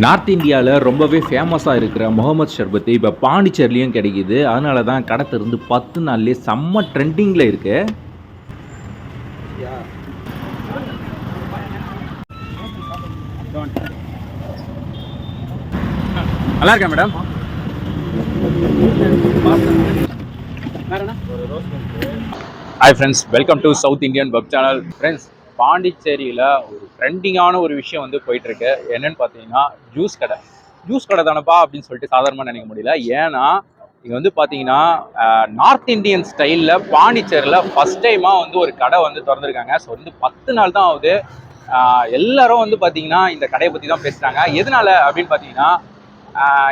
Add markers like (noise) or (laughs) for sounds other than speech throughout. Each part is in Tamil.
நார்த் இந்தியாவில் ரொம்பவே ஃபேமஸாக இருக்கிற முகமது ஷர்பத்து இப்போ பாண்டிச்சேரிலையும் கிடைக்குது. அதனால தான் கடை திறந்து பத்து நாள்லேயே செம்ம ட்ரெண்டிங்கில் இருக்கு. நல்லா இருக்கேன் madam hi friends welcome to south Indian web channel friends பாண்டிச்சேரியில் ஒரு ட்ரெண்டிங்கான ஒரு விஷயம் வந்து போயிட்டுருக்கு. என்னன்னு பார்த்தீங்கன்னா ஜூஸ் கடை. ஜூஸ் கடை தானப்பா அப்படின்னு சொல்லிட்டு சாதாரணமாக நினைக்க முடியல. ஏன்னா இங்கே வந்து பார்த்தீங்கன்னா நார்த் இந்தியன் ஸ்டைலில் பாண்டிச்சேரியில் ஃபஸ்ட் டைமாக வந்து ஒரு கடை வந்து திறந்துருக்காங்க. ஸோ வந்து பத்து நாள் தான் ஆகுது. எல்லாரும் வந்து பார்த்தீங்கன்னா இந்த கடையை பற்றி தான் பேசுகிறாங்க எதனால அப்படின்னு பார்த்தீங்கன்னா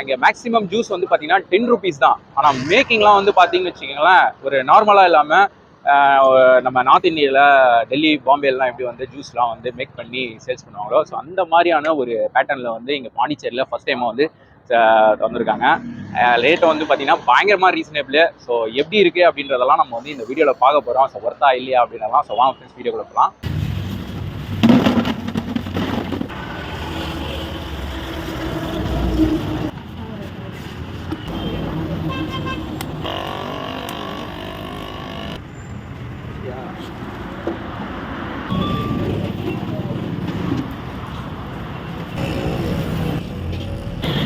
இங்கே மேக்ஸிமம் ஜூஸ் வந்து பார்த்தீங்கன்னா டென் ருபீஸ் தான். ஆனால் மேக்கிங்லாம் வந்து பார்த்தீங்கன்னு வச்சுக்கோங்களேன் ஒரு நார்மலாக இல்லாமல் நம்ம நார்த் இந்தியாவில் டெல்லி பாம்பேலாம் எப்படி வந்து ஜூஸ்லாம் வந்து மேக் பண்ணி சேல்ஸ் பண்ணுவாங்களோ ஸோ அந்த மாதிரியான ஒரு பேட்டர்னில் வந்து இங்கே பாண்டிச்சேரியில் ஃபஸ்ட் டைமாக வந்து வந்திருக்காங்க திறந்திருக்காங்க ரேட்டை வந்து பார்த்தீங்கன்னா பயங்கரமாக ரீசனபிள் ஸோ எப்படி இருக்குது அப்படின்றதெல்லாம் நம்ம வந்து இந்த வீடியோவில் பார்க்க போகிறோம் ஸோ ஒர்த்தா இல்லையா அப்படின்றதெல்லாம் ஸோ வாங்க ஃப்ரெண்ட்ஸ் வீடியோக்குள்ள போகலாம்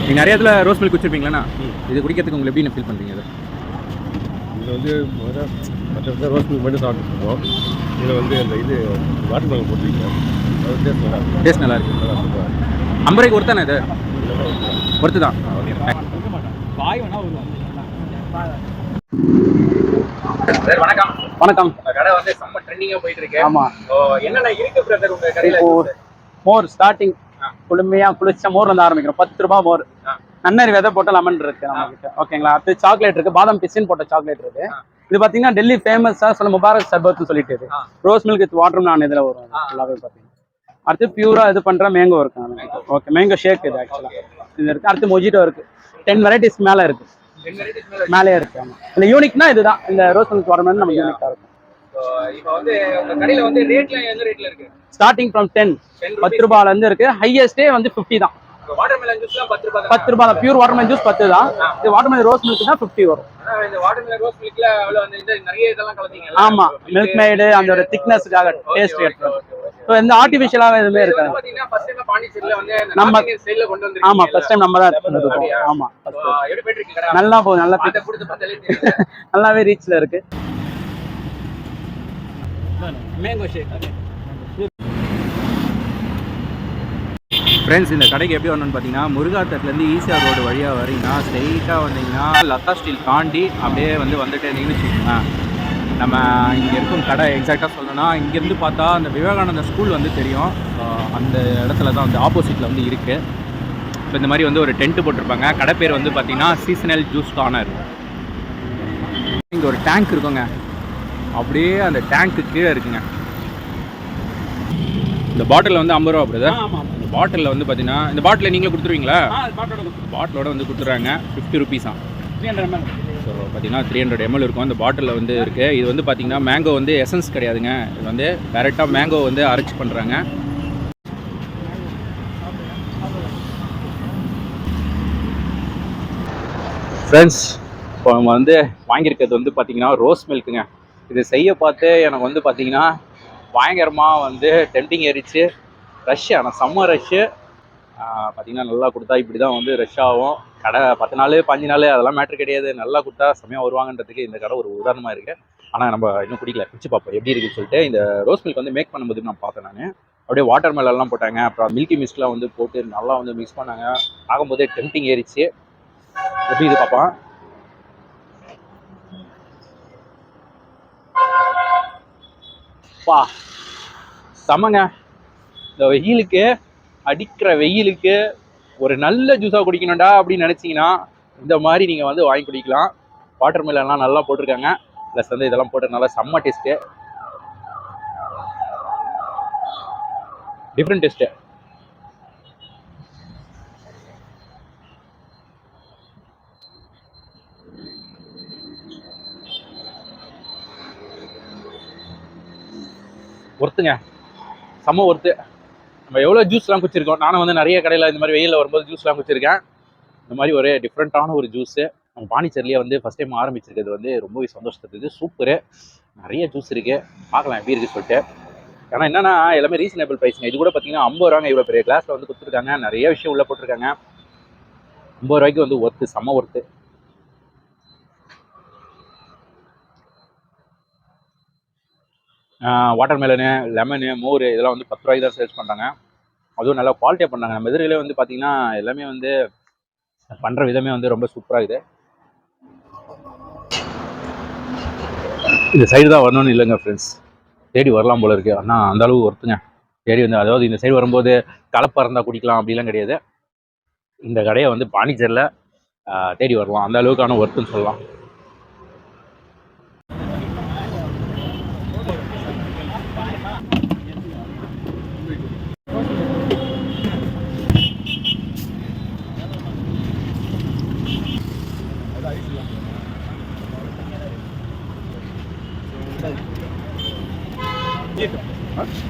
நீங்கள் நிறைய இடத்துல ரோஸ் மில்க் குடிச்சிருப்பீங்களா இது குடிக்கிறதுக்கு உங்களுக்கு எப்படி ஃபீல் பண்ணுறீங்க இது? இதில் வந்து மற்ற ரோஸ் மில்க் மட்டும் சாப்பிட்டுருக்கோம். இதில் வந்து அந்த இது வாட்டர் மில்க் போட்டிருக்கீங்க அது டேஸ்ட் நல்லா இருக்கு. ரூபாய்க்கு ஒருத்தானே இது? ஒருத்து தான் சார் வணக்கம். வணக்கம். கடை வந்து செம்ம ட்ரெண்டிங்கா போயிட்டு இருக்கு. ஆமா. ஓ, என்னென்ன இருக்கு பிரதர் உங்க கடையில? மோர் ஸ்டார்டிங். குளுமையா குளிச்ச மோர்ல இருந்து ஆரம்பிக்கிறோம். பத்து ரூபாய் மோர். நன்னரி விதை போட்ட லெமன் இருக்கு நம்ம கிட்ட ஓகேங்களா அடுத்து சாக்லேட் இருக்கு. பாதாம் பிசின் போட்ட சாக்லேட் இருக்கு. இது பாத்தீங்கன்னா டெல்லி ஃபேமஸா சொல்ல முபாரக் சர்பத்னு சொல்லிட்டு இருக்கு. ரோஸ் மில்க் வித் வாட்டர் நான் இதுல வரும். ஃபுல்லாவே பாத்தீங்கன்னா. அடுத்து பியூரா இது பண்ற மேங்கோ இருக்கு ஓகே மேங்கோ ஷேக் இது ஆக்சுவலா இது இருக்கு. அடுத்து மொஜிட்டோ இருக்கு. டென் வெரைட்டிஸ் மேல இருக்கு. மேல இருக்கு. ஆமா. இந்த யூனிக்னா இதுதான். இந்த ரோஸ் மில்க் வாட்டர் நம்ம யூனிக்கா இருக்கும். இப்போ வந்து உங்க கடையில வந்து ரேட்ல எந்த ரேட்ல இருக்கு? ஸ்டார்டிங் ஃப்ரம் டென் 10 பத்து ரூபாயில இருந்து இருக்கு. ஹையஸ்டே வந்து ஃபிஃப்டி தான். ஜூஸ்லாம் பத்து ரூபாய் பத்து ரூபாய் தான். பியூர் வாட்டர்மெலன் ஜூஸ் பத்து தான். இது வாட்டர்மெலன் ரோஸ் மில்க் தான் ஃபிஃப்டி வரும். இந்த ரோஸ் மில்க்ல இந்த நிறைய இதெல்லாம் கலந்தீங்க ஆமா. மில்க் மேடு அந்த ஒரு திக்னஸ்க்காக டேஸ்ட் ஸோ எந்த ஆர்டிஃபிஷியலாக எதுவுமே இருக்காது. நம்ம- கொண்டு ஆமா ஃபர்ஸ்ட் டைம் நம்ம தான் இருக்கோம்? ஆமா நல்லா போகுது நல்லா (laughs) நல்லாவே ரீச்ல இருக்கு. மேங்கோ ஷேக் ஃப்ரெண்ட்ஸ் இந்த கடைக்கு எப்படி வரணும்னு பார்த்தீங்கன்னா முருகாத்தட்லேருந்து ஈசிஆர் ரோடு வழியாக வரீங்கன்னா ஸ்ட்ரெயிட்டாக வந்தீங்கன்னா லதா ஸ்டீல் தாண்டி அப்படியே வந்து வந்துட்டே இருந்தீங்கன்னு வச்சுக்கோங்களேன் நம்ம இங்கே இருக்கும் கடை எக்ஸாக்டாக சொல்லணும்னா இங்கேருந்து பார்த்தா அந்த விவேகானந்தா ஸ்கூல் வந்து தெரியும். அந்த இடத்துல தான் வந்து ஆப்போசிட்டில் வந்து இருக்குது இப்போ இந்த மாதிரி வந்து ஒரு டென்ட் போட்டிருப்பாங்க. கடை பேர் வந்து பார்த்தீங்கன்னா சீசனல் ஜூஸ் கார்னர் இங்கே ஒரு டேங்க் இருக்குங்க. அப்படியே அந்த டேங்க்கு கீழே இருக்குங்க. இந்த பாட்டில் வந்து ஐம்பது ரூபா பிரதர் ஆமா இந்த பாட்டிலில் வந்து பார்த்தீங்கன்னா இந்த பாட்டிலை நீங்களே கொடுத்துருவீங்களா? பாட்டிலோட வந்து கொடுத்துட்றாங்க. Fifty rupees three hundred ML so பார்த்தீங்கன்னா த்ரீ ஹண்ட்ரட் எம்எல் இருக்கும். அந்த பாட்டிலில் வந்து இருக்குது இது வந்து பார்த்தீங்கன்னா மேங்கோ வந்து எசன்ஸ் கிடையாதுங்க. இது வந்து டைரெக்டாக மேங்கோ வந்து அரைச்சி பண்ணுறாங்க ஃப்ரெண்ட்ஸ் இப்போ நம்ம வந்து வாங்கியிருக்கிறது வந்து பார்த்தீங்கன்னா ரோஸ் மில்க்குங்க இது செய்ய பார்த்து எனக்கு வந்து பார்த்தீங்கன்னா பயங்கரமாக வந்து டெம்டிங் ஏறிச்சு ரஷ் ஆனால் செம்ம ரஷ்ஷு பார்த்தீங்கன்னா நல்லா கொடுத்தா இப்படி தான் வந்து ரஷ் ஆகும். கடை பத்து நாள் பஞ்சு நாள் அதெல்லாம் மேட்ரு கிடையாது. நல்லா கொடுத்தா செம்மையாக வருவாங்கன்றதுக்கு இந்த கடை ஒரு உதாரணமாக இருக்குது ஆனால் நம்ம இன்னும் குடிக்கல. குடிச்சு பார்ப்போம். எப்படி இருக்குன்னு சொல்லிட்டு இந்த ரோஸ் மில்க் வந்து மேக் பண்ணும்போது நான் பார்த்தேன் நான். அப்படியே வாட்டர் மெலன்லாம் போட்டாங்க. அப்புறம் மில்கி மிஸ்ட்லாம் வந்து போட்டு நல்லா வந்து மிக்ஸ் பண்ணாங்க. ஆகும்போதே டெம்டிங் ஏறிச்சு எப்படி இது பார்ப்பான் பா. செமங்க. இந்த வெயிலுக்கு அடிக்கிற வெயிலுக்கு ஒரு நல்ல ஜூஸாக குடிக்கணும்டா அப்படின்னு நினச்சிங்கன்னா இந்த மாதிரி நீங்கள் வந்து வாங்கி குடிக்கலாம். வாட்டர் மெலன்லாம் நல்லா போட்டிருக்காங்க. ப்ளஸ் வந்து இதெல்லாம் போட்டு நல்லா செம்ம டேஸ்ட்டு டிஃப்ரெண்ட் டேஸ்ட்டு ஒர்த்துங்க. செம்ம ஒர்த்து. நம்ம எவ்வளோ ஜூஸ்லாம் குடிச்சிருக்கோம்? நானும் வந்து நிறைய கடையில் இந்த மாதிரி வெயிலில் வரும்போது ஜூஸ்லாம் குடிச்சிருக்கேன். இந்த மாதிரி ஒரு டிஃப்ரெண்ட்டான ஒரு ஜூஸு நம்ம பாண்டிச்சேரிலேயே வந்து ஃபஸ்ட் டைம் ஆரம்பிச்சிருக்கிறது வந்து ரொம்பவே சந்தோஷத்துக்கு சூப்பரு நிறைய ஜூஸ் இருக்குது பார்க்கலாம் எப்படி இருக்குது சொல்லிட்டு. ஏன்னா என்னன்னா எல்லாமே ரீசனபிள் ப்ரைஸுங்க இது கூட பார்த்தீங்கன்னா ஐம்பது ரூபாங்க இவ்வளோ பெரிய கிளாஸில் வந்து கொடுத்துருக்காங்க. நிறைய விஷயம் உள்ளே போட்டிருக்காங்க. ஐம்பது ரூபாய்க்கு வந்து ஒர்த்து செம்ம ஒர்த்து. வாட்டர் மெலனு லெமனு மோர் இதெல்லாம் வந்து பத்து ரூபாய்க்கு தான் சேல்ஸ் பண்ணுறாங்க அதுவும் நல்லா குவாலிட்டியாக பண்ணாங்க நம்ம எதிரிலே வந்து பார்த்தீங்கன்னா எல்லாமே வந்து பண்ணுற விதமே வந்து ரொம்ப சூப்பராக இருக்குது. இந்த சைடு தான் வரணும்னு இல்லைங்க ஃப்ரெண்ட்ஸ் தேடி வரலாம் போல இருக்குது ஆனால் அந்த அளவு ஒருத்துங்க தேடி வந்து அதாவது இந்த சைடு வரும்போது கலப்பாக இருந்தால் குடிக்கலாம் அப்படிலாம் கிடையாது. இந்த கடையை வந்து பாண்டிச்சேரியில் தேடி வரலாம். அந்த அளவுக்கான ஒர்த்துன்னு சொல்லலாம்.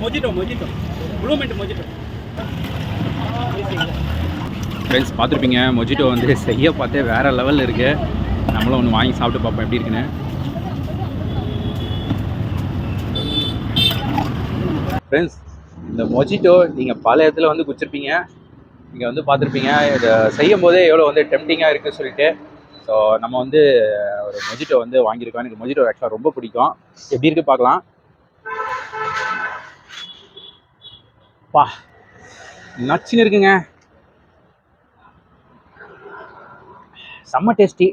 Mojito. Mojito blue mojito. Friends பார்த்துருப்பீங்க மொஜிட்டோ வந்து செய்ய பார்த்தே வேறு லெவலில் இருக்கு. நம்மளும் ஒன்று வாங்கி சாப்பிட்டு பார்ப்போம் எப்படி இருக்குன்னு. ஃப்ரெண்ட்ஸ் இந்த மொஜிட்டோ நீங்கள் பல இடத்துல வந்து குடிச்சிருப்பீங்க நீங்கள் வந்து பார்த்துருப்பீங்க. இதை செய்யும் போதே எவ்வளோ வந்து டெம்டிங்காக இருக்குன்னு சொல்லிட்டு. ஸோ நம்ம வந்து ஒரு மொஜிட்டோ வந்து வாங்கியிருக்கோம். எனக்கு மொஜிட்டோ ஆக்சுவலாக ரொம்ப பிடிக்கும். எப்படி இருக்கு பார்க்கலாம். பா நச்சுன்னு இருக்குங்க. செம்ம டேஸ்டி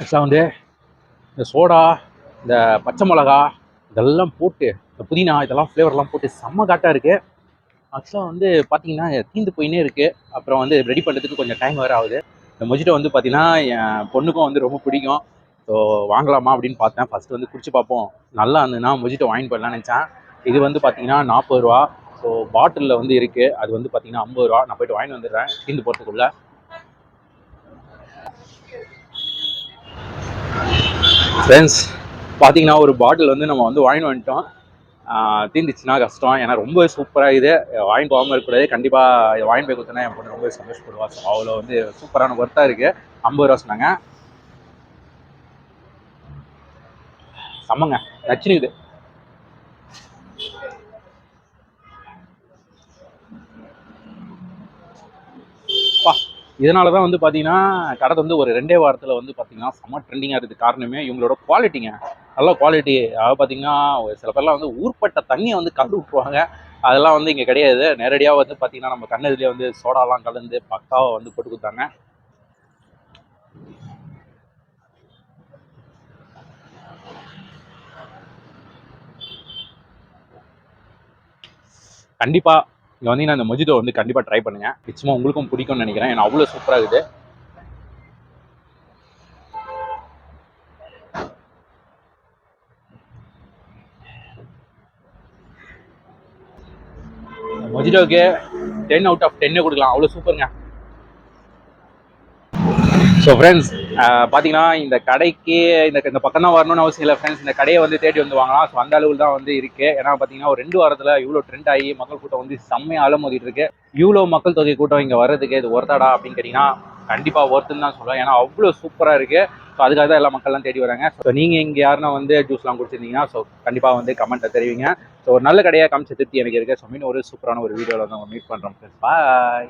ஆக்சுவலாக வந்து இந்த சோடா இந்த பச்சை மிளகா இதெல்லாம் போட்டு இந்த புதினா இதெல்லாம் ஃப்ளேவர்லாம் போட்டு செம்ம காட்டாக இருக்குது ஆக்சுவலாக வந்து பார்த்தீங்கன்னா தீந்து போயினே இருக்குது அப்புறம் வந்து ரெடி பண்ணுறதுக்கு கொஞ்சம் டைம் வேறு ஆகுது. இந்த மொஜிட்டோ வந்து பார்த்தீங்கன்னா என் பொண்ணுக்கும் வந்து ரொம்ப பிடிக்கும். ஸோ வாங்கலாமா அப்படின்னு பார்த்தேன். ஃபஸ்ட்டு வந்து குடிச்சு பார்ப்போம். நல்லா இருந்ததுன்னா மொஜிட்டோ வாங்கி போடலாம்னு நினச்சேன். இது வந்து பார்த்தீங்கன்னா நாற்பது ரூபா. ஸோ பாட்டிலில் வந்து இருக்குது அது வந்து பார்த்தீங்கன்னா ஐம்பது ரூபா. நான் போயிட்டு வாங்கிட்டு வந்துடுறேன். தீந்து போகிறதுக்குள்ள ஃப்ரெண்ட்ஸ் பார்த்தீங்கன்னா ஒரு பாட்டில் வந்து நம்ம வந்து வாங்கிட்டு வந்துட்டோம். ஆஹ் தீந்துச்சுன்னா கஷ்டம். ஏன்னா ரொம்ப சூப்பராக இது. வாங்கிட்டு போகாமல் இருக்கக்கூடாது. கண்டிப்பாக இதை வாங்கிட்டு போய் கொடுத்தனா என் பொண்ணு ரொம்ப சந்தோஷப்படுவா. ஸோ அவ்வளோ வந்து சூப்பரான ஒர்த்தாக இருக்குது ஐம்பது ரூபா சொன்னாங்க. செம்மங்க. நச்சுனுக்குது பா இதனால தான் வந்து பார்த்தீங்கன்னா கடை வந்து ஒரு ரெண்டே வாரத்தில் வந்து பார்த்தீங்கன்னா செம்ம ட்ரெண்டிங்காக இருக்குது. காரணமே இவங்களோட குவாலிட்டிங்க நல்ல குவாலிட்டி அதாவது பார்த்தீங்கன்னா ஒரு சில பேர்லாம் வந்து ஊர்பட்ட தண்ணியை வந்து கலந்து விட்ருவாங்க அதெல்லாம் வந்து இங்கே கிடையாது. நேரடியாக வந்து பார்த்தீங்கன்னா நம்ம கண்ணதுலேயே வந்து சோடாலாம் கலந்து பக்காவாக வந்து போட்டு கொடுத்தாங்க. கண்டிப்பாக இங்கே வந்தீங்கன்னா இந்த மொஜிதோ வந்து கண்டிப்பாக ட்ரை பண்ணுங்கள் நிச்சயமாக உங்களுக்கும் பிடிக்கும்னு நினைக்கிறேன். ஏன்னா அவ்வளோ சூப்பராக இருக்குது. மொஜிடோக்கு டென் அவுட் ஆஃப் டென்னே கொடுக்கலாம். அவ்வளோ சூப்பருங்க ஸோ ஃப்ரெண்ட்ஸ் பார்த்தீங்கன்னா இந்த கடைக்கு இந்த இந்த பக்கம் தான் வரணும்னு அவசியம் இல்லை ஃப்ரெண்ட்ஸ் இந்த கடையை வந்து தேடி வந்து வாங்கலாம். ஸோ அந்த அளவில் தான் வந்து இருக்குது ஏன்னா பார்த்தீங்கன்னா ஒரு ரெண்டு வாரத்தில் இவ்வளோ ட்ரெண்ட் ஆகி மக்கள் கூட்டம் வந்து செம்மையாக அலமோதிட்டு இருக்கு. இவ்வளோ மக்கள் தொகை கூட்டம் இங்கே வர்றதுக்கு இது ஒருத்தாடா அப்படின்னு கேட்டிங்கன்னா கண்டிப்பாக ஒருத்துன்னு தான் சொல்லுவேன். ஏன்னா அவ்வளோ சூப்பராக இருக்குது ஸோ அதுக்காக தான் எல்லா மக்கள்லாம் தேடி வராங்க. ஸோ நீங்கள் இங்கே யாருன்னா வந்து ஜூஸ்லாம் குடிச்சிருந்தீங்கன்னா ஸோ கண்டிப்பாக வந்து கமெண்ட்டை தெரிவிங்க. ஸோ ஒரு நல்ல கடையாக காமிச்ச திருப்தி எனக்கு இருக்குது ஸோ மீன் ஒரு சூப்பரான ஒரு வீடியோவில் வந்து மீட் பண்ணுறோம் பாய்